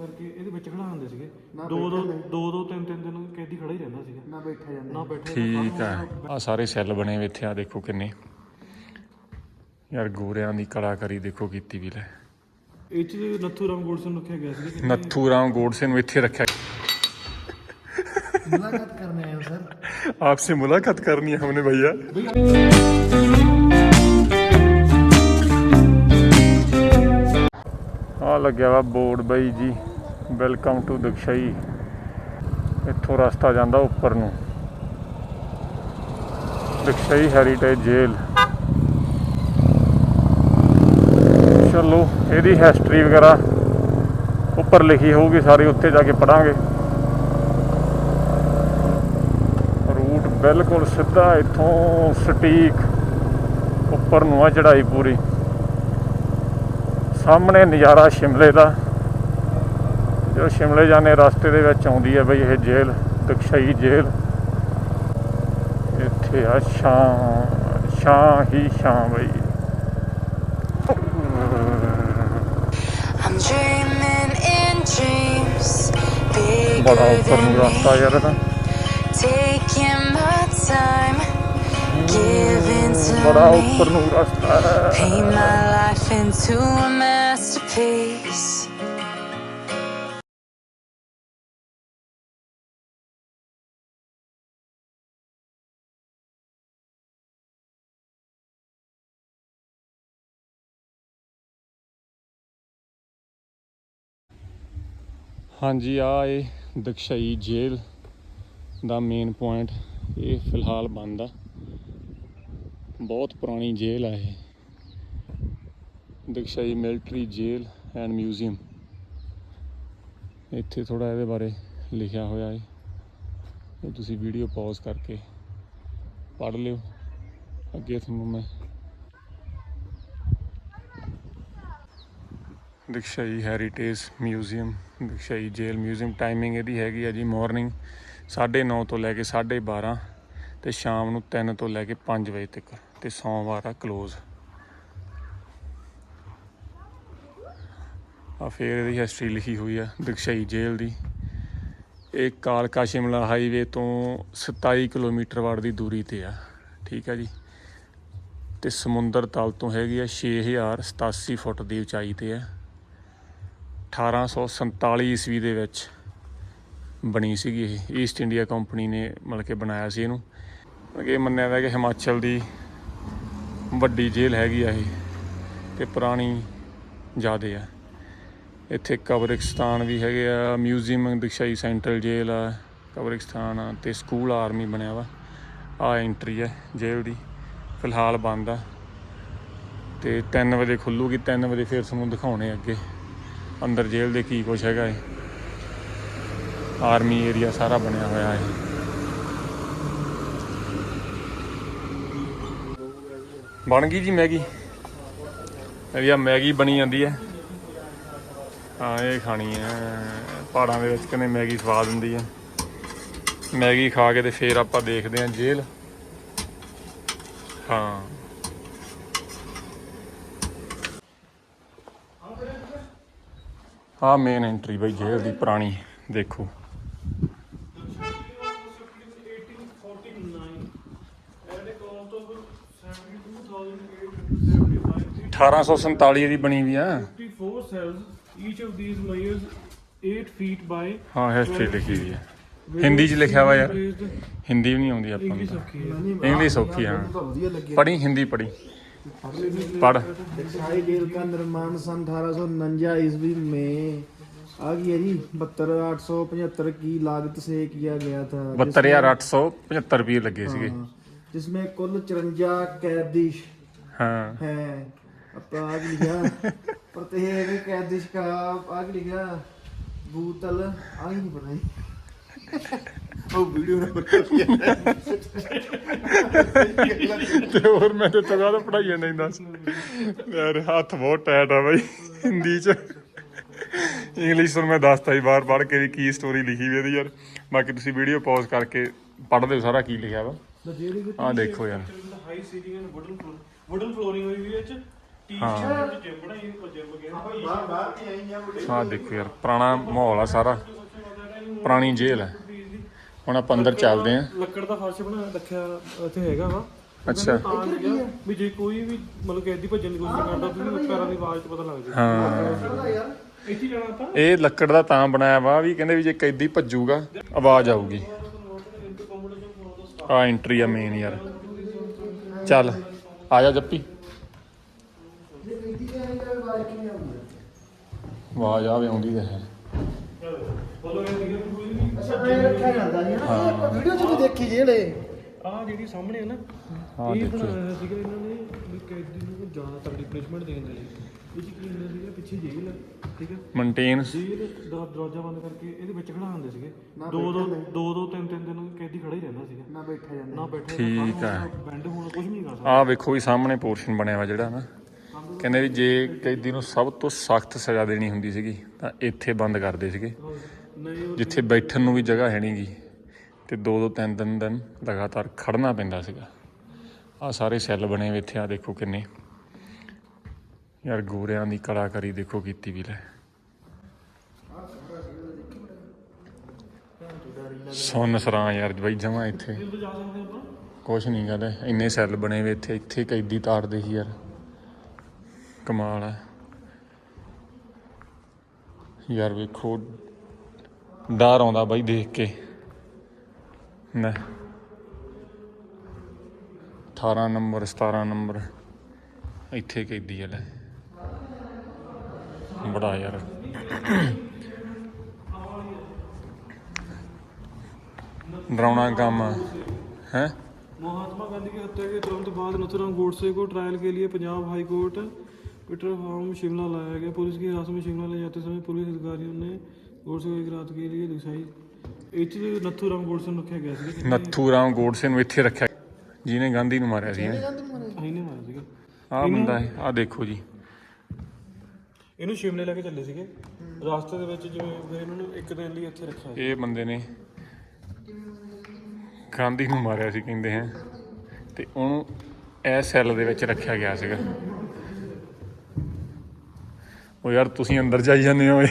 ਕਰਕੇ ਇਹਦੇ ਵਿੱਚ ਖੜਾ ਹੁੰਦੇ ਸੀਗੇ ਨਾ ਦੋ ਦੋ ਬੈਠੇ ਦੋ ਦੋ ਤਿੰਨ ਤਿੰਨ ਦਿਨ ਕੈਦੀ ਖੜਾ ਹੀ ਰਹਿੰਦਾ ਸੀਗਾ ਨਾ ਬੈਠਾ ਜਾਂਦਾ ਨਾ ਬੈਠੇ ਠੀਕ ਹੈ ਆ ਸਾਰੇ ਸੈੱਲ ਬਣੇ ਹੋਏ ਇੱਥੇ ਆ ਦੇਖੋ ਕਿੰਨੇ ਯਾਰ ਗੋਰਿਆਂ ਦੀ ਕਲਾਕਾਰੀ ਦੇਖੋ ਕੀਤੀ ਵੀ ਲੈ ਇਹ ਚ ਨੱਥੂ ਰਾਮ ਗੋਡਸਨ ਰੱਖਿਆ ਗਿਆ ਸੀ ਨੱਥੂ ਰਾਮ ਗੋਡਸੇ ਨੂੰ ਇੱਥੇ ਰੱਖਿਆ ਮੁਲਾਕਾਤ ਕਰਨੇ ਆਏ ਹੋ ਸਰ आपसे मुलाकात करनी है हमने भैया ਆ ਲੱਗਿਆ ਵਾ ਬੋਰਡ ਬਈ ਜੀ ਵੈਲਕਮ ਟੂ ਦਕਸ਼ਈ ਇੱਥੋਂ ਰਸਤਾ ਜਾਂਦਾ ਉੱਪਰ ਨੂੰ। ਦਕਸ਼ਈ ਹੈਰੀਟੇਜ ਜੇਲ ਚਲੋ, ਇਹਦੀ ਹਿਸਟਰੀ ਵਗੈਰਾ ਉੱਪਰ ਲਿਖੀ ਹੋਊਗੀ, ਸਾਰੀ ਉੱਥੇ ਜਾ ਕੇ ਪੜਾਂਗੇ ਰੂਟ ਬਿਲਕੁਲ ਸਿੱਧਾ ਇੱਥੋਂ ਸਟੀਕ ਉੱਪਰ ਨੂੰ ਆ ਚੜਾਈ ਪੂਰੀ। ਸਾਹਮਣੇ ਨਜ਼ਾਰਾ ਸ਼ਿਮਲੇ ਦਾ। ਜੋ ਸ਼ਿਮਲੇ ਜਾਣੇ ਰਸਤੇ ਦੇ ਵਿੱਚ ਆਉਂਦੀ ਹੈ ਬਈ ਇਹ ਜੇਲ੍ਹ ਦਕਸ਼ਈ ਜੇਲ੍ਹ ਇੱਥੇ ਆ ਛਾਂ ਛਾਂ ਹੀ ਛਾਂ ਬਈ ਬੜਾ ਉੱਪਰ ਨੂੰ ਰਸਤਾ. ਯਾਰ ਇਹਦਾ ਬੜਾ ਉੱਪਰ. ਨੂੰ ਰਸਤਾ ਹੈ Paint my life into a masterpiece. ਹਾਂਜੀ, ਆ ਇਹ ਦਕਸ਼ਈ ਜੇਲ੍ਹ ਦਾ ਮੇਨ ਪੁਆਇੰਟ ਇਹ ਫਿਲਹਾਲ ਬੰਦ ਆ। ਬਹੁਤ ਪੁਰਾਣੀ ਜੇਲ੍ਹ ਆ ਇਹ। ਦਕਸ਼ਈ ਮਿਲਟਰੀ ਜੇਲ੍ਹ ਐਂਡ ਮਿਊਜ਼ੀਅਮ ਇੱਥੇ ਥੋੜਾ ਇਹਦੇ ਬਾਰੇ ਲਿਖਿਆ ਹੋਇਆ ਹੈ ਇਹ ਤੁਸੀਂ ਵੀਡੀਓ ਪੌਜ਼ ਕਰਕੇ ਪੜ੍ਹ ਲਿਓ। ਅੱਗੇ ਤੁਹਾਨੂੰ ਮੈਂ ਦਕਸ਼ਈ ਹੈਰੀਟੇਜ ਮਿਊਜ਼ੀਅਮ ਦਕਸ਼ਈ ਜੇਲ ਮਿਊਜ਼ੀਅਮ ਟਾਈਮਿੰਗ ਇਹਦੀ ਹੈਗੀ ਆ ਜੀ ਮਾਰਨਿੰਗ 9:30 ਤੋਂ ਲੈ ਕੇ 12:30 ਤੇ ਸ਼ਾਮ ਨੂੰ 3 ਤੋਂ ਲੈ ਕੇ 5 ਵਜੇ ਤੱਕ ਤੇ ਸੋਮਵਾਰ ਆ ਕਲੋਜ਼ ਆ ਫੇਰ ਇਹਦੀ ਹਿਸਟਰੀ ਲਿਖੀ ਹੋਈ ਆ ਦਕਸ਼ਈ ਜੇਲ ਦੀ। ਇਹ ਕਾਲਕਾ ਸ਼ਿਮਲਾ ਹਾਈਵੇ ਤੋਂ 27 ਕਿਲੋਮੀਟਰ ਵਾਰ ਦੀ ਦੂਰੀ ਤੇ ਆ, ਠੀਕ ਆ ਜੀ। ਤੇ ਸਮੁੰਦਰ ਤਲ ਤੋਂ ਹੈਗੀ ਆ 6087 ਫੁੱਟ ਦੀ ਉਚਾਈ ਤੇ ਆ। 1847 ਈਸਵੀ ਦੇ ਵਿੱਚ ਬਣੀ ਸੀਗੀ ਇਹ। ਈਸਟ ਇੰਡੀਆ ਕੰਪਨੀ ਨੇ ਮਤਲਬ ਕਿ ਬਣਾਇਆ ਸੀ ਇਹਨੂੰ। ਮਤਲਬ ਕਿ ਮੰਨਿਆ ਜਾਂਦਾ ਕਿ ਹਿਮਾਚਲ ਦੀ ਵੱਡੀ ਜੇਲ੍ਹ ਹੈਗੀ ਆ ਇਹ ਤੇ ਪੁਰਾਣੀ ਜ਼ਿਆਦੇ ਆ। ਇੱਥੇ ਕਬਰਿਸਤਾਨ ਵੀ ਹੈਗੇ ਆ, ਮਿਊਜ਼ੀਅਮ ਦਕਸ਼ਾਈ ਸੈਂਟਰਲ ਜੇਲ੍ਹ ਆ, ਕਬਰਿਸਤਾਨ ਆ ਤੇ ਸਕੂਲ ਆਰਮੀ ਬਣਿਆ ਵਾ। ਆ ਐਂਟਰੀ ਹੈ ਜੇਲ੍ਹ ਦੀ, ਫਿਲਹਾਲ ਬੰਦ ਆ। ਤੇ 3 ਵਜੇ ਖੁੱਲੂਗੀ 3 ਵਜੇ ਫਿਰ ਤੁਹਾਨੂੰ ਦਿਖਾਉਣੇ ਅੱਗੇ। ਅੰਦਰ ਜੇਲ੍ਹ ਦੇ ਕੀ ਕੁਛ ਹੈਗਾ ਏ। ਆਰਮੀ ਏਰੀਆ ਸਾਰਾ ਬਣਿਆ ਹੋਇਆ ਹੈ ਬਣ ਗਈ ਜੀ ਮੈਗੀ। ਇਹ ਮੈਗੀ ਬਣੀ ਜਾਂਦੀ ਹੈ ਹਾਂ, ਇਹ ਖਾਣੀ ਹੈ ਪਹਾੜਾਂ ਦੇ ਵਿੱਚ ਕਹਿੰਦੇ ਮੈਗੀ ਸਵਾਦ ਹੁੰਦੀ ਹੈ ਮੈਗੀ ਖਾ ਕੇ ਤੇ ਫੇਰ ਆਪਾਂ ਦੇਖਦੇ ਹਾਂ ਜੇਲ੍ਹ। ਹਾਂ। ਆ ਮੇਨ ਐਂਟਰੀ ਬਈ ਜੇਲ੍ਹ ਦੀ ਪੁਰਾਣੀ ਦੇਖੋ। ਐਟ ਅ ਕਾਸਟ ਆਫ 72875 1847 ਦੀ ਬਣੀ ਵੀ ਆ। 54 cells each of these measures 8 feet by ਹਾਂ ਹਿਸਟਰੀ ਲਿਖੀ ਵੀ ਹੈ ਹਿੰਦੀ 'ਚ ਲਿਖਿਆ ਵਾ ਯਾਰ ਹਿੰਦੀ ਵੀ ਨਹੀਂ ਆਉਂਦੀ ਆਪਾਂ ਨੂੰ ਇੰਗਲਿਸ਼। ਔਖੀ ਹੈ। ਲੱਗਿਆ ਪੜ੍ਹੀ ਹਿੰਦੀ ਪੜ੍ਹੀ। पढ़ शाही जेल का निर्माण सन 1849 ईस्वी में आग यदि बहत्तर आठ सौ पचहत्तर की लागत से किया गया था बहत्तर हजार आठ सौ पचहत्तर रुपये लगे ਸੀਗੇ जिसमें कुल 54 कैदी हाँ हैं अब आग लिखा प्रत्येक कैदी का आग लिखा भूतल आग नहीं पता ਉਹ ਵੀਡੀਓ ਨਾ ਤੇ ਹੋਰ ਮੈਂ ਤੇ ਤਗਾ ਤਾਂ ਪੜਾਈ ਨਹੀਂ ਦੱਸ। ਯਾਰ ਹੱਥ ਬਹੁਤ ਟਾਈਟ ਆ ਬਾਈ ਹਿੰਦੀ ਚ। ਇੰਗਲਿਸ਼ ਤੋਂ ਮੈਂ ਦੱਸਤਾ ਹੀ ਬਾਰ ਬਾਰ ਕੇ ਵੀ ਕੀ ਸਟੋਰੀ ਲਿਖੀ ਵੀ ਇਹਦੀ ਯਾਰ। ਬਾਕੀ ਤੁਸੀਂ ਵੀਡੀਓ ਪੌਜ਼ ਕਰਕੇ ਪੜ੍ਹ ਲਿਓ ਸਾਰਾ ਕੀ ਲਿਖਿਆ ਵਾ। ਆਹ ਦੇਖੋ ਯਾਰ। High ceiling and wooden wooden flooring ਆ ਆਹ ਦੇਖੋ ਯਾਰ ਪੁਰਾਣਾ ਮਾਹੌਲ ਆ ਸਾਰਾ। ਪੁਰਾਣੀ ਜੇਲ੍ਹ ਹੈ। ਹੁਣ ਆਪਾਂ ਅੰਦਰ ਚੱਲਦੇ ਆਂ ਲੱਕੜ ਦਾ ਫਰਸ਼ ਬਣਾ ਰੱਖਿਆ ਇੱਥੇ ਹੈਗਾ ਵਾ। ਅੱਛਾ। ਤਾਂ ਵੀ ਜੇ ਕੋਈ ਵੀ ਮਤਲਬ ਕੈਦੀ ਭੱਜਣ ਦੀ ਕੋਸ਼ਿਸ਼ ਕਰਦਾ ਤੁਸੀਂ ਪੈਰਾਂ ਦੀ ਆਵਾਜ਼ ਤੋਂ ਪਤਾ ਲੱਗ ਜਾਊ। ਹਾਂ। ਇੱਥੇ ਹੀ ਜਾਣਾ ਆਪਾਂ? ਇਹ ਲੱਕੜ ਦਾ ਤਾਂ ਬਣਾਇਆ ਵਾ ਵੀ ਕਹਿੰਦੇ ਵੀ ਜੇ ਕੈਦੀ ਭੱਜੂਗਾ ਆਵਾਜ਼ ਆਊਗੀ। ਆ ਐਂਟਰੀ ਆ ਮੇਨ ਯਾਰ। ਚੱਲ ਆ ਜਾ ਜੱਪੀ। ਆਵਾਜ਼ ਆਵੇ ਆਉਂਦੀ ਤਾਂ ਹੈ ਅੱਛਾ ਇਹ ਰੱਖਿਆ ਜਾਂਦਾ ਸੀ ਨਾ ਵੀਡੀਓ ਚ ਵੀ ਦੇਖੀ ਜਿਹੜੇ ਆਹ ਜਿਹੜੀ ਸਾਹਮਣੇ ਹੈ ਨਾ ਹਾਂ, ਇਹ। ਬਣਾਇਆ ਸੀਗਾ ਇਹਨਾਂ ਨੇ ਵੀ ਕੈਦੀ ਨੂੰ ਜ਼ਿਆਦਾ ਤਗੜੀ ਪਨਿਸ਼ਮੈਂਟ ਦੇਣ ਦੇ ਲਈ। ਇਹ 'ਚ ਕੀ ਹੁੰਦਾ ਸੀਗਾ ਪਿੱਛੇ ਜੇਲ੍ਹ ਹੈ, ਠੀਕ ਹੈ ਮੇਨਟੇਨ ਜੇਲ੍ਹ ਦਾ ਦਰਵਾਜ਼ਾ ਬੰਦ ਕਰਕੇ ਇਹਦੇ ਵਿੱਚ ਖੜਾ ਹੁੰਦੇ ਸੀਗੇ। ਦੋ ਦੋ ਦੋ ਦੋ ਤਿੰਨ ਤਿੰਨ ਦਿਨ ਕੈਦੀ ਖੜਾ ਹੀ ਰਹਿੰਦਾ ਸੀਗਾ। ਨਾ ਬੈਠਾ ਜਾਂਦਾ। ਨਾ ਬੈਠੇ ਠੀਕ ਆ। ਬੈਂਡ ਹੋਣਾ ਕੁਝ ਵੀ ਨਹੀਂ ਕਰ ਸਕਦਾ। ਆਹ ਵੇਖੋ ਵੀ ਸਾਹਮਣੇ ਪੋਰਸ਼ਨ ਬਣਿਆ ਵਾ ਜਿਹੜਾ ਨਾ। ਕਹਿੰਦੇ ਵੀ ਜੇ ਕੈਦੀ ਨੂੰ ਸਭ ਤੋਂ ਸਖਤ ਸਜ਼ਾ ਦੇਣੀ ਹੁੰਦੀ ਸੀਗੀ ਤਾਂ ਇੱਥੇ ਬੰਦ ਕਰਦੇ ਸੀਗੇ। ਜਿੱਥੇ ਬੈਠਣ ਨੂੰ ਵੀ ਜਗ੍ਹਾ ਹੈ ਨਹੀਂਗੀ ਤੇ ਦੋ ਦੋ ਤਿੰਨ ਤਿੰਨ ਦਿਨ ਲਗਾਤਾਰ ਖੜਨਾ ਪੈਂਦਾ ਸੀਗਾ। ਆ ਸਾਰੇ ਸੈੱਲ ਬਣੇ ਹੋਏ ਇੱਥੇ ਆ ਦੇਖੋ ਕਿੰਨੇ। ਯਾਰ ਗੋਰਿਆਂ ਦੀ ਕਲਾਕਾਰੀ ਦੇਖੋ ਕੀਤੀ ਵੀ ਲੈ। ਸੁੰਨ ਸਰਾਂ ਯਾਰ ਬਈ ਜਮਾ ਇੱਥੇ। ਕੁਛ ਨਹੀਂ ਗੱਲ ਇੰਨੇ ਸੈੱਲ ਬਣੇ ਹੋਏ ਇੱਥੇ ਇੱਥੇ ਕੈਦੀ ਤਾੜਦੇ ਸੀ ਯਾਰ। ਕਮਾਲ ਆ। ਯਾਰ ਵੇਖੋ ਡਰ ਆਉਂਦਾ ਬਾਈ ਦੇਖ ਕੇ ਨਾ 18 ਨੰਬਰ 17 ਨੰਬਰ ਇੱਥੇ ਕੈਦੀ ਆ ਲੈ ਬੜਾ ਯਾਰ ਡਰਾਉਣਾ ਕੰਮ ਹੈ महात्मा गांधी की हत्या के तुरंत बाद नथुराम गोडसे को ट्रायल के लिए Punjab high court Peterhoff Shimla लाया गया पुलिस की हिरासत में शिमला ले जाते समय पुलिस अधिकारियों ने ਗੋਡਸੇ ਦੀ ਇੱਥੇ ਰੱਖਿਆ ਗਿਆ ਸੀ ਨੱਥੂ ਰਾਮ ਨੂੰ ਇੱਥੇ ਰੱਖਿਆ ਜਿਹਨੇ ਗਾਂਧੀ ਨੂੰ ਮਾਰਿਆ ਸੀ ਇਹਨੇ ਮਾਰਿਆ ਸੀਗਾ। ਆਹ ਬੰਦਾ ਹੈ ਆਹ ਦੇਖੋ ਜੀ। ਇਹਨੂੰ ਸ਼ਿਮਲੇ ਲੈ ਕੇ ਚੱਲੇ ਸੀਗੇ। ਰਾਸਤੇ ਦੇ ਵਿੱਚ ਜਿਵੇਂ ਇਹਨਾਂ ਨੂੰ ਇੱਕ ਦਿਨ ਲਈ ਇੱਥੇ ਰੱਖਿਆ ਇਹ ਬੰਦੇ ਨੇ ਗਾਂਧੀ ਨੂੰ ਮਾਰਿਆ ਸੀ ਕਹਿੰਦੇ ਹੈ। ਤੇ ਉਹਨੂੰ ਇਹ ਸੈੱਲ ਦੇ ਵਿੱਚ ਰੱਖਿਆ ਗਿਆ ਸੀਗਾ। ਉਹ ਯਾਰ ਤੁਸੀਂ ਅੰਦਰ ਜਾਈ ਜਾਂਦੇ ਹੋ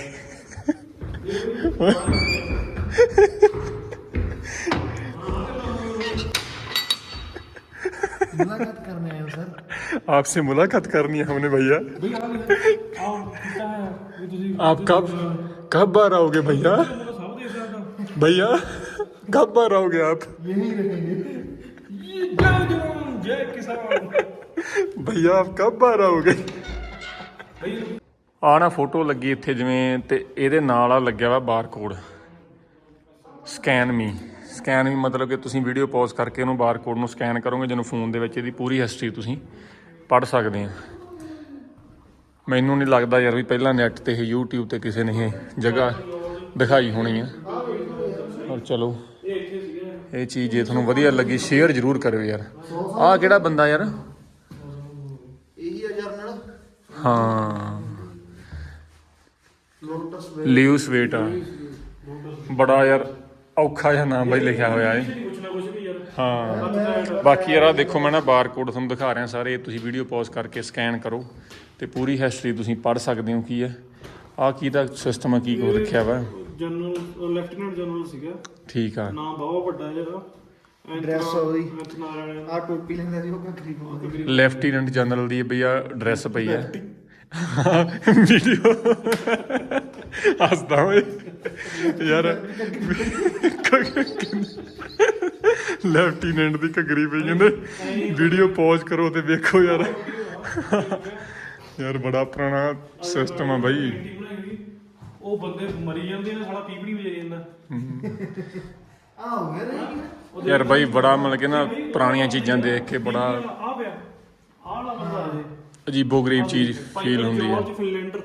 आपसे मुलाकात करनी है हमने भैया। आप कब कब बार आओगे भैया? भैया कब बार आओगे आप? भैया आप कब बार आओगे? ਆ ਨਾ ਫੋਟੋ ਲੱਗੀ ਇੱਥੇ ਜਿਵੇਂ ਤੇ ਇਹਦੇ ਨਾਲ ਆ ਲੱਗਿਆ ਵਾ barcode. Scan me. Scan me ਮਤਲਬ ਕਿ ਤੁਸੀਂ ਵੀਡੀਓ ਪੌਜ਼ ਕਰਕੇ ਉਹਨੂੰ ਬਾਰਕੋਡ ਨੂੰ ਸਕੈਨ ਕਰੋਗੇ ਜਿਹਨੂੰ ਫੋਨ ਦੇ ਵਿੱਚ ਇਹਦੀ ਪੂਰੀ ਹਿਸਟਰੀ ਤੁਸੀਂ ਪੜ੍ਹ ਸਕਦੇ ਆ ਮੈਨੂੰ ਨਹੀਂ ਲੱਗਦਾ ਯਾਰ ਵੀ ਪਹਿਲਾਂ ਨੈਟ ਤੇ ਇਹ YouTube ਤੇ ਕਿਸੇ ਨੇ ਇਹ ਜਗ੍ਹਾ ਦਿਖਾਈ ਹੋਣੀ ਆ। ਔਰ ਚਲੋ ਇਹ ਚੀਜ਼ ਜੇ ਤੁਹਾਨੂੰ ਵਧੀਆ ਲੱਗੀ ਸ਼ੇਅਰ ਜ਼ਰੂਰ ਕਰਿਓ ਯਾਰ। ਆਹ ਕਿਹੜਾ ਬੰਦਾ ਯਾਰ? ਇਹੀ ਆ ਜਰਨਲ। ਹਾਂ। ਲੋਟਸ ਲਿਊਸ ਵੇਟ ਆ ਬੜਾ ਯਾਰ ਔਖਾ ਜਿਹਾ ਨਾਮ ਬਈ ਲਿਖਿਆ ਹੋਇਆ ਏ। ਕੁਛ ਨਾ ਕੁਛ ਵੀ ਯਾਰ। ਹਾਂ। ਬਾਕੀ ਯਾਰ ਆਹ ਦੇਖੋ ਮੈਂ ਨਾ ਬਾਰਕੋਡ ਤੁਹਾਨੂੰ ਦਿਖਾ ਰਿਹਾ ਸਾਰੇ। ਤੁਸੀਂ ਵੀਡੀਓ ਪੌਜ਼ ਕਰਕੇ ਸਕੈਨ ਕਰੋ ਤੇ ਪੂਰੀ ਹਿਸਟਰੀ ਤੁਸੀਂ ਪੜ੍ਹ ਸਕਦੇ ਹੋ ਕੀ ਹੈ ਆਹ ਕੀ ਦਾ ਸਿਸਟਮ ਆ ਕੀ ਕੋ ਰੱਖਿਆ ਵਾ। ਜਨਰਲ ਲੈਫਟੀਨੈਂਟ ਜਨਰਲ ਸੀਗਾ। ਠੀਕ ਆ। ਨਾਮ ਬਹੁਤ ਵੱਡਾ ਜਿਹੜਾ Dress ਉਹਦੀ। ਆ ਟੋਪੀ ਲੈਂਦਾ ਸੀ ਉਹ ਕੱਖਰੀ ਪਾਉਂਦੇ ਲੈਫਟੀਨੈਂਟ ਜਨਰਲ ਦੀ ਬਈ ਆ ਡਰੈਸ ਪਈ ਆ ਵੀਡੀਓ ਹੱਸਦਾ ਓਏ ਯਾਰ ਲੈਫਟੀਨੈਂਟ ਦੀ ਘਗਰੀ ਪਈ ਕਹਿੰਦੇ ਵੀਡੀਓ ਪੌਜ਼ ਕਰੋ ਤੇ ਵੇਖੋ ਯਾਰ ਯਾਰ ਬੜਾ ਪੁਰਾਣਾ ਸਿਸਟਮ ਆ ਬਾਈ। ਉਹ ਬੰਦੇ ਮਰੀ ਜਾਂਦੇ ਨੇ ਸਾਲਾ ਪੀਪਣੀ ਵਜਾਈ ਜਾਂਦਾ। ਆ ਹੋ ਗਿਆ ਯਾਰ ਬਾਈ ਬੜਾ ਮਤਲਬ ਕਿ ਨਾ ਪੁਰਾਣੀਆਂ ਚੀਜ਼ਾਂ ਦੇਖ ਕੇ ਬੜਾ ਆ ਪਿਆ ਆਹ ਵਾਲਾ ਬੰਦਾ ਹੈ ਅਜੀਬੋ ਗਰੀਬ ਚੀਜ਼ ਫੀਲ ਹੁੰਦੀ ਹੈ ਜਾਰਜ ਫਿਲੈਂਡਰ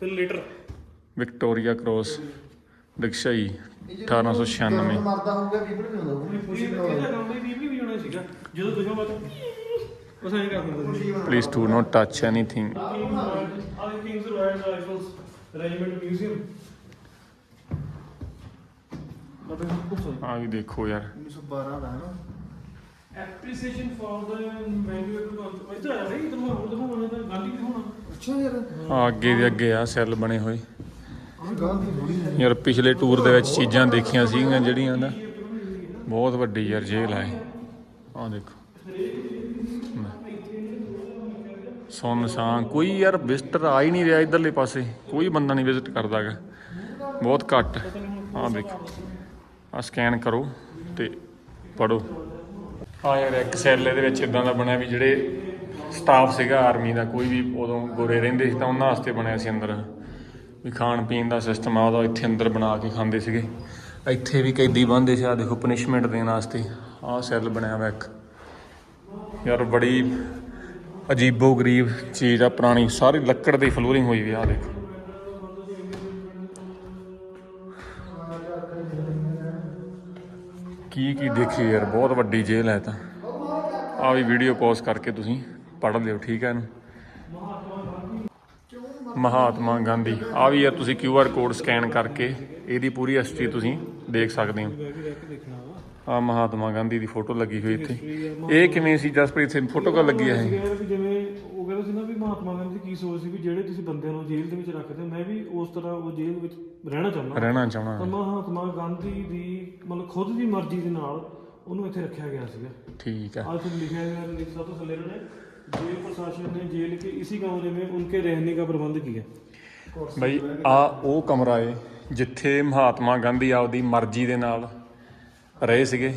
ਫਿਲੇਟਰ ਵਿਕਟੋਰੀਆ ਕ੍ਰੋਸ ਦਕਸ਼ਾਈ 1896 ਮਰਦਾ ਹੋਊਗਾ ਬੀਬੜ ਵੀ ਹੁੰਦਾ ਹੋਊਗਾ। ਖੁਸ਼ੀ ਇਹਦਾ ਕੰਮ ਵੀ ਪੀਪਣੀ ਵਜਾਉਣਾ ਸੀਗਾ। ਜਦੋਂ ਦੁਸ਼ਮਣ ਬਾਤ ਉਸ ਐਂ ਕਰ ਦਿੰਦਾ ਸੀ। Please do not touch anything ਆਹ kings royal rifles regiment museum ਆ ਵੀ ਦੇਖੋ ਯਾਰ। 1912 ਦਾ ਹੈ ਨਾ। ਐਪਰੀਸੀਏਸ਼ਨ ਫॉर द ਵੈਲਿਊ ਇਧਰ ਆ ਰਹੀ ਇਧਰ ਮੈਂ ਉਧਰ ਹੋਣਾ ਤਾਂ ਗੱਲ ਹੀ ਹੋਣਾ। ਅੱਛਾ ਯਾਰ। ਆ ਅੱਗੇ ਦੇ ਅੱਗੇ ਆ ਸੈੱਲ ਬਣੇ ਹੋਏ। ਆਹ ਗੱਲ ਦੀ ਥੋੜੀ ਯਾਰ ਪਿਛਲੇ ਟੂਰ ਦੇ ਵਿੱਚ ਚੀਜ਼ਾਂ ਦੇਖੀਆਂ ਸੀਗੀਆਂ ਜਿਹੜੀਆਂ ਨਾ ਬਹੁਤ ਵੱਡੀ ਯਾਰ ਜੇਲ੍ਹ ਹੈ ਆ ਦੇਖੋ। ਸੁੰਨਸਾਨ ਕੋਈ ਯਾਰ ਵਿਜ਼ਟਰ ਆ ਹੀ ਨਹੀਂ ਰਿਹਾ ਇਧਰਲੇ ਪਾਸੇ। ਕੋਈ ਬੰਦਾ ਨਹੀਂ ਵਿਜ਼ਿਟ ਕਰਦਾਗਾ। ਬਹੁਤ ਘੱਟ। ਆ ਦੇਖੋ। ਆ ਸਕੈਨ ਕਰੋ ਤੇ ਪੜੋ ਆ ਯਾਰ, ਇੱਕ ਸੈੱਲ ਇਹਦੇ ਵਿੱਚ ਇਦਾਂ ਦਾ ਬਣਿਆ ਵੀ ਜਿਹੜੇ ਸਟਾਫ ਸੀਗਾ ਆਰਮੀ ਦਾ, ਕੋਈ ਵੀ ਉਦੋਂ ਗੋਰੇ ਰਹਿੰਦੇ ਸੀ ਤਾਂ ਉਹਨਾਂ ਵਾਸਤੇ ਬਣਿਆ ਸੀ ਅੰਦਰ। ਵੀ ਖਾਣ ਪੀਣ ਦਾ ਸਿਸਟਮ ਆ, ਉਹਦਾ ਇੱਥੇ ਅੰਦਰ ਬਣਾ ਕੇ ਖਾਂਦੇ ਸੀਗੇ। ਇੱਥੇ ਵੀ ਕੈਦੀ ਬੰਦੇ ਸੀ ਆ ਦੇਖੋ ਪਨਿਸ਼ਮੈਂਟ ਦੇਣ ਵਾਸਤੇ। ਆਹ ਸੈੱਲ ਬਣਿਆ ਵਾ ਇੱਕ। ਯਾਰ ਬੜੀ ਅਜੀਬੋ ਗਰੀਬ ਚੀਜ਼ ਆ, ਪੁਰਾਣੀ, ਸਾਰੀ ਲੱਕੜ ਦੀ ਫਲੋਰਿੰਗ ਹੋਈ ਵੀ ਆ ਦੇਖੋ। ਕੀ ਕੀ ਦੇਖੀ ਯਾਰ, ਬਹੁਤ ਵੱਡੀ ਜੇਲ੍ਹ ਹੈ ਤਾਂ। ਆ ਵੀ ਵੀਡੀਓ ਪੌਜ਼ ਕਰਕੇ ਤੁਸੀਂ ਪੜ੍ਹ ਲਿਓ, ਠੀਕ ਹੈ ਇਹਨੂੰ? ਮਹਾਤਮਾ ਗਾਂਧੀ ਆ ਵੀ ਯਾਰ ਤੁਸੀਂ ਕਿਊ ਆਰ ਕੋਡ ਸਕੈਨ ਕਰਕੇ ਇਹਦੀ ਪੂਰੀ ਹਿਸਟਰੀ ਤੁਸੀਂ ਦੇਖ ਸਕਦੇ ਹੋ। ਆ ਮਹਾਤਮਾ ਗਾਂਧੀ ਦੀ ਫੋਟੋ ਲੱਗੀ ਹੋਈ ਇੱਥੇ। ਇਹ ਕਿਵੇਂ ਸੀ? ਜਸਪ੍ਰੀਤ ਸਿੰਘ ਫੋਟੋ ਕਾ ਲੱਗੀ ਹੈ ਜਿਵੇਂ ਉਹ ਕਹਿੰਦਾ ਸੀ ਨਾ ਵੀ ਮਹਾਤਮਾ ਗਾਂਧੀ ਦੀ ਕੀ ਸੋਚ ਸੀ ਵੀ ਜਿਹੜੇ ਤੁਸੀਂ ਬੰਦਿਆਂ ਨੂੰ ਜੇਲ੍ਹ ਦੇ ਵਿੱਚ ਰੱਖਦੇ ਹੋ, ਮੈਂ ਵੀ ਉਸ ਤਰ੍ਹਾਂ ਉਹ ਜੇਲ੍ਹ ਵਿੱਚ ਰਹਿਣਾ ਚਾਹੁੰਦਾ ਰਹਿਣਾ ਤਾਂ ਚਾਹਣਾ ਮਹਾਤਮਾ ਗਾਂਧੀ ਦੀ ਮਤਲਬ ਖੁਦ ਦੀ ਮਰਜ਼ੀ ਦੇ ਨਾਲ ਉਹਨੂੰ ਇੱਥੇ ਰੱਖਿਆ ਗਿਆ ਸੀਗਾ ਠੀਕ ਹੈ आज फिर लिखा है नीति सातों सलेरा ने जेल प्रशासन ने जेल के इसी कमरे में उनके रहने का प्रबंध किया ਬਈ ਆ ਉਹ ਕਮਰਾ ਏ ਜਿੱਥੇ ਮਹਾਤਮਾ ਗਾਂਧੀ ਆਪਦੀ ਮਰਜ਼ੀ ਦੇ ਨਾਲ ਰਹੇ ਸੀਗੇ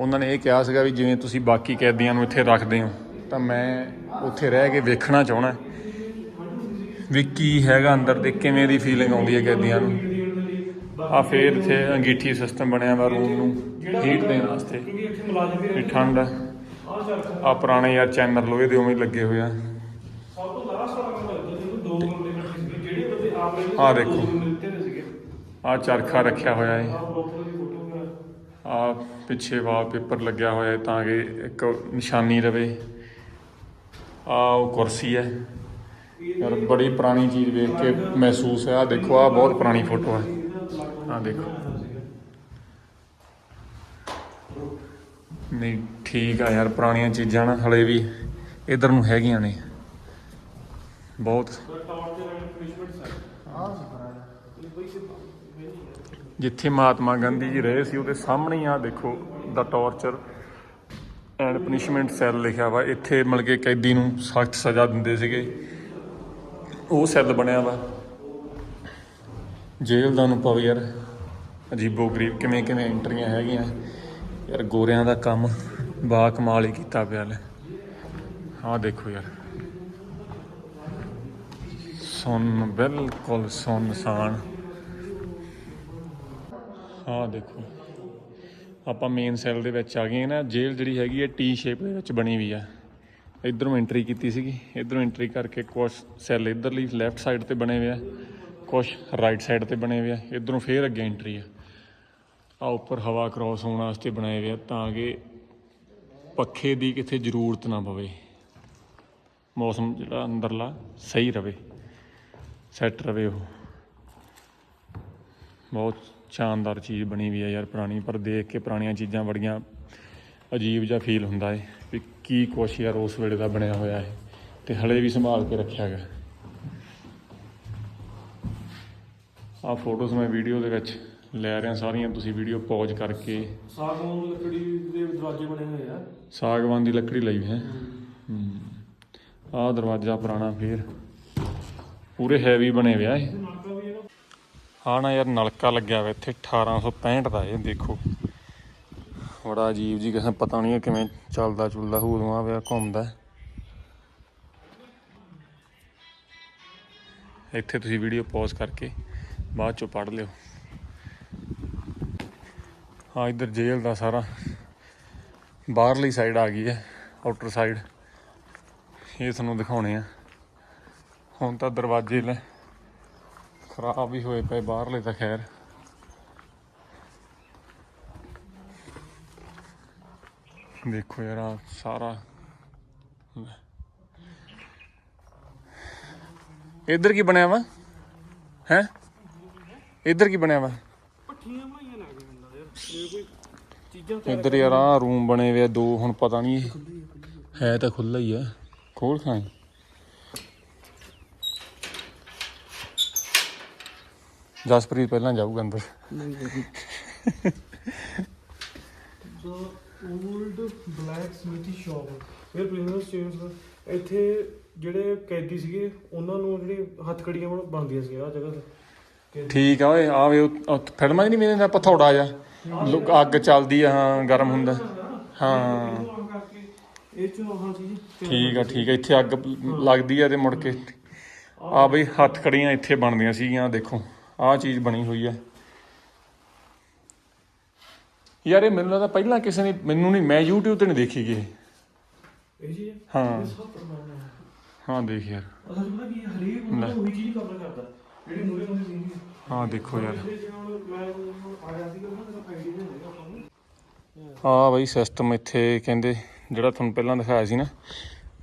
ਉਹਨਾਂ ਨੇ ਇਹ ਕਿਹਾ ਸੀਗਾ ਵੀ ਜਿਵੇਂ ਤੁਸੀਂ ਬਾਕੀ ਕੈਦੀਆਂ ਨੂੰ ਇੱਥੇ ਰੱਖਦੇ ਹੋ ਤਾਂ ਮੈਂ ਉੱਥੇ ਰਹਿ ਕੇ ਵੇਖਣਾ ਚਾਹਣਾ ਵੀ ਕੀ ਹੈਗਾ ਅੰਦਰ ਤੇ ਕਿਵੇਂ ਦੀ ਫੀਲਿੰਗ ਆਉਂਦੀ ਹੈ ਕੈਦੀਆਂ ਨੂੰ। ਆ ਫੇਰ ਇੱਥੇ ਅੰਗੀਠੀ ਸਿਸਟਮ ਬਣਿਆ ਵਾ ਰੂਮ ਨੂੰ ਹੀਟ ਦੇਣ ਵਾਸਤੇ। ਵੀ ਠੰਡ ਆ। ਆ ਪੁਰਾਣੇ ਯਾਰ ਚੈਨਰ ਲੋਹੇ ਦੇ ਉਵੇਂ ਲੱਗੇ ਹੋਏ ਆ। ਆ ਦੇਖੋ। ਆ ਚਰਖਾ ਰੱਖਿਆ ਹੋਇਆ ਹੈ ਆ ਪਿੱਛੇ ਵਾਲ ਪੇਪਰ ਲੱਗਿਆ ਹੋਇਆ ਤਾਂ ਕਿ ਇੱਕ ਨਿਸ਼ਾਨੀ ਰਵੇ। ਆਹ ਉਹ ਕੁਰਸੀ ਹੈ। ਯਾਰ ਬੜੀ ਪੁਰਾਣੀ ਚੀਜ਼ ਵੇਖ ਕੇ ਮਹਿਸੂਸ ਹੈ ਆ ਦੇਖੋ ਆ ਬਹੁਤ ਪੁਰਾਣੀ ਫੋਟੋ ਹੈ। ਆ ਦੇਖੋ। ਨਹੀਂ, ਠੀਕ ਆ ਯਾਰ, ਪੁਰਾਣੀਆਂ ਚੀਜ਼ਾਂ ਨਾ ਹਲੇ ਵੀ ਇਧਰ ਨੂੰ ਹੈਗੀਆਂ ਨੇ। ਬਹੁਤ। ਜਿੱਥੇ ਮਹਾਤਮਾ ਗਾਂਧੀ ਜੀ ਰਹੇ ਸੀ, ਉਹਦੇ ਸਾਹਮਣੇ ਆ ਦੇਖੋ the torture and punishment cell ਲਿਖਿਆ ਵਾ। ਇੱਥੇ ਮਿਲ ਕੇ ਕੈਦੀ ਨੂੰ ਸਖਤ ਸਜ਼ਾ ਦਿੰਦੇ ਸੀਗੇ। ਉਹ ਸੈੱਲ ਬਣਿਆ ਵਾ। ਜੇਲ੍ਹ ਦਾ ਅਨੁਭਵ ਯਾਰ, ਅਜੀਬੋ ਗਰੀਬ ਕਿਵੇਂ ਕਿਵੇਂ ਐਂਟਰੀਆਂ ਹੈਗੀਆਂ। ਯਾਰ ਗੋਰਿਆਂ ਦਾ ਕੰਮ ਬਾ ਕਮਾਲ ਹੀ ਕੀਤਾ ਪਿਆ ਲੈ। ਆਹ ਦੇਖੋ ਯਾਰ। ਸੁੰਨ ਬਿਲਕੁਲ ਸੁੰਨਸਾਨ। ਹਾਂ ਦੇਖੋ। ਆਪਾਂ ਮੇਨ ਸੈੱਲ ਦੇ ਵਿੱਚ ਆ ਗਏ ਨਾ, ਜੇਲ੍ਹ ਜਿਹੜੀ ਹੈਗੀ ਹੈ ਟੀ ਸ਼ੇਪ ਦੇ ਵਿੱਚ ਬਣੀ ਹੋਈ ਆ। ਇਧਰੋਂ ਐਂਟਰੀ ਕੀਤੀ ਸੀਗੀ। ਇਧਰੋਂ ਐਂਟਰੀ ਕਰਕੇ ਕੁਝ ਸੈੱਲ ਇਧਰਲੀ ਲੈਫਟ ਸਾਈਡ ਤੇ ਬਣੇ ਹੋਏ ਆ ਕੁਝ ਰਾਈਟ ਸਾਈਡ ਤੇ ਬਣੇ ਹੋਏ ਆ। ਇਧਰੋਂ ਫੇਰ ਅੱਗੇ ਐਂਟਰੀ ਆ। ਆ ਉੱਪਰ ਹਵਾ ਕ੍ਰਾਸ ਹੋਣ ਵਾਸਤੇ ਬਣਾਏ ਹੋਏ ਆ, ਤਾਂ ਕਿ ਪੱਖੇ ਦੀ ਕਿਤੇ ਜ਼ਰੂਰਤ ਨਾ ਪਵੇ। ਮੌਸਮ ਜਿਹੜਾ ਅੰਦਰਲਾ ਸਹੀ ਰਵੇ ਸੈੱਟ ਰਵੇ ਉਹ। ਬਹੁਤ ਸ਼ਾਨਦਾਰ ਚੀਜ਼ ਬਣੀ ਵੀ ਹੈ ਯਾਰ ਪੁਰਾਣੀ ਪਰ ਦੇਖ ਕੇ ਪੁਰਾਣੀਆਂ ਚੀਜ਼ਾਂ ਬੜੀਆਂ ਅਜੀਬ ਜਿਹਾ ਫੀਲ ਹੁੰਦਾ ਏ ਵੀ ਕੀ ਕੁਛ ਯਾਰ ਉਸ ਵੇਲੇ ਦਾ ਬਣਿਆ ਹੋਇਆ ਹੈ ਤੇ ਹਲੇ ਵੀ ਸੰਭਾਲ ਕੇ ਰੱਖਿਆ ਗਿਆ। ਆ ਫੋਟੋਜ਼ ਮੈਂ ਵੀਡੀਓ ਦੇ ਵਿੱਚ ਲੈ ਰਿਹਾ ਸਾਰੀਆਂ ਤੁਸੀਂ ਵੀਡੀਓ ਪੌਜ ਕਰਕੇ ਸਾਗਵਾਨ ਦੀ ਲੱਕੜੀ ਲਈ ਹੈ। ਆ ਦਰਵਾਜ਼ਾ ਪੁਰਾਣਾ ਫੇਰ ਪੂਰੇ ਹੈਵੀ ਬਣੇ ਹੋਇਆ ਹੈ ਹਾਂ ਨਾ ਯਾਰ ਨਲਕਾ ਲੱਗਿਆ ਵਾ ਇੱਥੇ 1865 ਦਾ ਇਹ ਦੇਖੋ। ਬੜਾ ਅਜੀਬ ਜੀ ਕਿਸੇ ਪਤਾ ਨਹੀਂ ਇਹ ਕਿਵੇਂ ਚੱਲਦਾ ਚੁਲਦਾ ਹੂਦਵਾ ਵਿਆ ਘੁੰਮਦਾ ਇੱਥੇ ਤੁਸੀਂ ਵੀਡੀਓ ਪੌਜ਼ ਕਰਕੇ ਬਾਅਦ ਚੋਂ ਪੜ੍ਹ ਲਿਓ। ਹਾਂ ਇੱਧਰ ਜੇਲ੍ਹ ਦਾ ਸਾਰਾ, ਬਾਹਰਲੀ ਸਾਈਡ ਆ ਗਈ ਹੈ ਆਊਟਰ ਸਾਈਡ ਇਹ ਤੁਹਾਨੂੰ ਦਿਖਾਉਣੇ ਆ। ਹੁਣ ਤਾਂ ਦਰਵਾਜ਼ੇ ਲੈ ਖਰਾਬ ਵੀ ਹੋਏ ਪਏ ਬਾਹਰਲੇ ਤਾਂ ਖੈਰ। ਦੇਖੋ ਯਾਰ ਸਾਰਾ। ਇੱਧਰ ਕੀ ਬਣਿਆ ਵਾ? ਹੈ? ਇੱਧਰ ਕੀ ਬਣਿਆ ਵਾ? ਪੱਠੀਆਂ ਬਣਾਈਆਂ ਲੱਗ ਜਾਂਦਾ ਯਾਰ ਇਹ ਕੋਈ ਚੀਜ਼ਾਂ ਇੱਧਰ ਯਾਰ ਆ ਰੂਮ ਬਣੇ ਹੋਏ ਆ ਦੋ ਹੁਣ ਪਤਾ ਨਹੀਂ ਹੈ ਤਾਂ ਖੁੱਲਾ ਹੀ ਆ। ਖੋਲ ਖਾਂ ਜਸਪ੍ਰੀਤ ਪਹਿਲਾਂ ਜਾਊਗਾ ਅੰਦਰ। The old black smithy shop where prisoners change ਇੱਥੇ ਜਿਹੜੇ ਕੈਦੀ ਸੀਗੇ ਉਹਨਾਂ ਨੂੰ ਜਿਹੜੀ ਹੱਥਕੜੀਆਂ ਬਣ- ਬਣਦੀਆਂ ਸੀ ਆ ਜਗ੍ਹਾ ਤੇ। ਠੀਕ ਆ ਓਏ ਆ ਵੇ ਉਹ- ਫਿਲਮਾਂ ਨਹੀਂ ਮੇਰੇ ਨਾਲ ਪਥੌੜਾ ਜਾ ਲੋਕ ਅੱਗ ਚੱਲਦੀ ਆ ਹਾਂ ਗਰਮ ਹੁੰਦਾ। ਹਾਂ। ਇਹ ਚੋਂ ਠੀਕ ਆ ਠੀਕ ਆ ਇੱਥੇ ਅੱਗ ਲੱਗਦੀ ਆ ਤੇ ਮੁੜ ਕੇ। ਆ ਬਈ ਹੱਥ ਖੜੀਆਂ ਇੱਥੇ ਬਣਦੀਆਂ ਸੀਗੀਆਂ ਦੇਖੋ। ਆਹ ਚੀਜ਼ ਬਣੀ ਹੋਈ ਆ ਯਾਰ ਇਹ ਮੈਨੂੰ ਲੱਗਦਾ ਪਹਿਲਾਂ ਕਿਸੇ ਨੇ ਮੈਨੂੰ ਨਹੀਂ ਮੈਂ YouTube ਤੇ ਨਹੀਂ ਦੇਖੀ ਗਈ ਇਹ ਚੀਜ਼ ਹਾਂ। ਹੈ। ਹਾਂ ਦੇਖ ਯਾਰ। ਅਸਲ ਕੀ ਹੈ, ਹਰੇਕ ਬੰਦਾ ਉਹੀ ਚੀਜ਼ ਕਵਰ ਕਰਦਾ। ਜਿਹੜੀ ਮੂਰੇ ਹੁੰਦੀ ਸੀ। ਹਾਂ ਦੇਖੋ ਯਾਰ। ਆ ਬਈ ਸਿਸਟਮ ਇੱਥੇ ਕਹਿੰਦੇ ਜਿਹੜਾ ਤੁਹਾਨੂੰ ਪਹਿਲਾਂ ਦਿਖਾਇਆ ਸੀ ਨਾ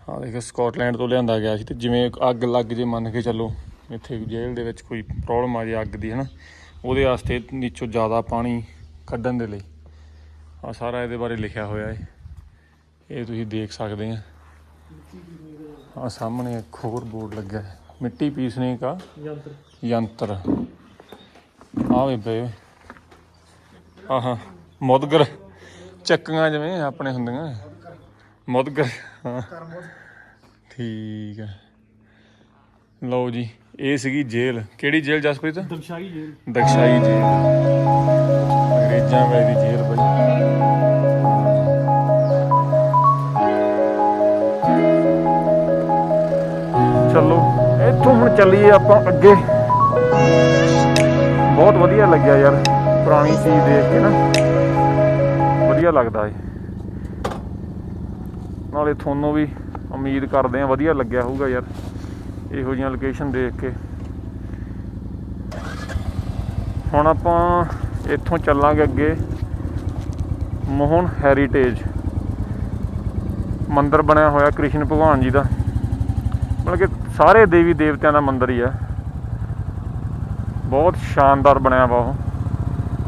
ਆ ਦੇਖ ਸਕਾਟਲੈਂਡ ਤੋਂ ਲਿਆਂਦਾ ਗਿਆ ਸੀ ਤੇ ਜਿਵੇਂ ਅੱਗ ਲੱਗ ਜੇ ਮੰਨ ਕੇ ਚੱਲੋ। ਇੱਥੇ ਜੇਲ੍ਹ ਦੇ ਵਿੱਚ ਕੋਈ ਪ੍ਰੋਬਲਮ ਆ ਜੇ ਅੱਗ ਦੀ ਹਨਾ। ਉਹਦੇ ਵਾਸਤੇ ਨੀਚੋਂ ਜ਼ਿਆਦਾ ਪਾਣੀ ਕੱਢਣ ਦੇ ਲਈ ਆ ਸਾਰਾ ਇਹਦੇ ਬਾਰੇ ਲਿਖਿਆ ਹੋਇਆ ਹੈ ਇਹ ਤੁਸੀਂ ਦੇਖ ਸਕਦੇ ਆ। ਆ ਸਾਹਮਣੇ ਇੱਕ ਹੋਰ ਬੋਰਡ ਲੱਗਾ ਹੈ। ਮਿੱਟੀ ਪੀਸਣੇ ਦਾ ਯੰਤਰ। ਯੰਤਰ। ਆ ਵੇ ਬੇ ਆਹਾਂ ਮੁਦਗਰ। ਚੱਕੀਆਂ ਜਿਵੇਂ ਆਪਣੇ ਹੁੰਦੀਆਂ। ਮੁਦਗਰ। ਹਾਂ। ਠੀਕ ਹੈ। ਲਓ ਜੀ। ਇਹ ਸੀਗੀ ਜੇਲ੍ਹ। ਕਿਹੜੀ ਜੇਲ੍ਹ ਜਸਪ੍ਰੀਤ? ਦਰਸ਼ਾਈ ਜੇਲ੍ਹ। ਦਕਸ਼ਾਈ ਜੇਲ੍ਹ। ਅੰਗਰੇਜ਼ਾਂ ਵੇਲੇ ਦੀ ਜੇਲ੍ਹ ਬਈ ਚਲੋ ਇੱਥੋਂ ਹੁਣ ਚੱਲੀਏ ਆਪਾਂ ਅੱਗੇ। ਬਹੁਤ ਵਧੀਆ ਲੱਗਿਆ ਯਾਰ ਪੁਰਾਣੀ ਚੀਜ਼ ਦੇਖ ਕੇ ਨਾ। ਵਧੀਆ ਲੱਗਦਾ ਏ ਨਾਲੇ ਤੁਹਾਨੂੰ ਵੀ ਉਮੀਦ ਕਰਦੇ ਆ ਵਧੀਆ ਲੱਗਿਆ ਹੋਊਗਾ ਯਾਰ। ਇਹੋ ਜਿਹੀਆਂ ਲੋਕੇਸ਼ਨ ਦੇਖ ਕੇ। ਹੁਣ ਆਪਾਂ ਇੱਥੋਂ ਚੱਲਾਂਗੇ ਅੱਗੇ ਮੋਹਨ ਹੈਰੀਟੇਜ ਮੰਦਿਰ ਬਣਿਆ ਹੋਇਆ ਕ੍ਰਿਸ਼ਨ ਭਗਵਾਨ ਜੀ ਦਾ। ਮਤਲਬ ਕਿ ਸਾਰੇ ਦੇਵੀ ਦੇਵਤਿਆਂ ਦਾ ਮੰਦਿਰ ਹੀ ਆ। ਬਹੁਤ ਸ਼ਾਨਦਾਰ ਬਣਿਆ ਵਾ ਉਹ।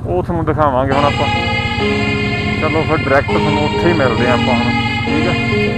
ਉਹ ਤੁਹਾਨੂੰ ਦਿਖਾਵਾਂਗੇ ਹੁਣ ਆਪਾਂ। ਚਲੋ ਫਿਰ ਡਾਇਰੈਕਟ ਤੁਹਾਨੂੰ ਉੱਥੇ ਹੀ ਮਿਲਦੇ ਹਾਂ ਆਪਾਂ ਹੁਣ। ਠੀਕ ਹੈ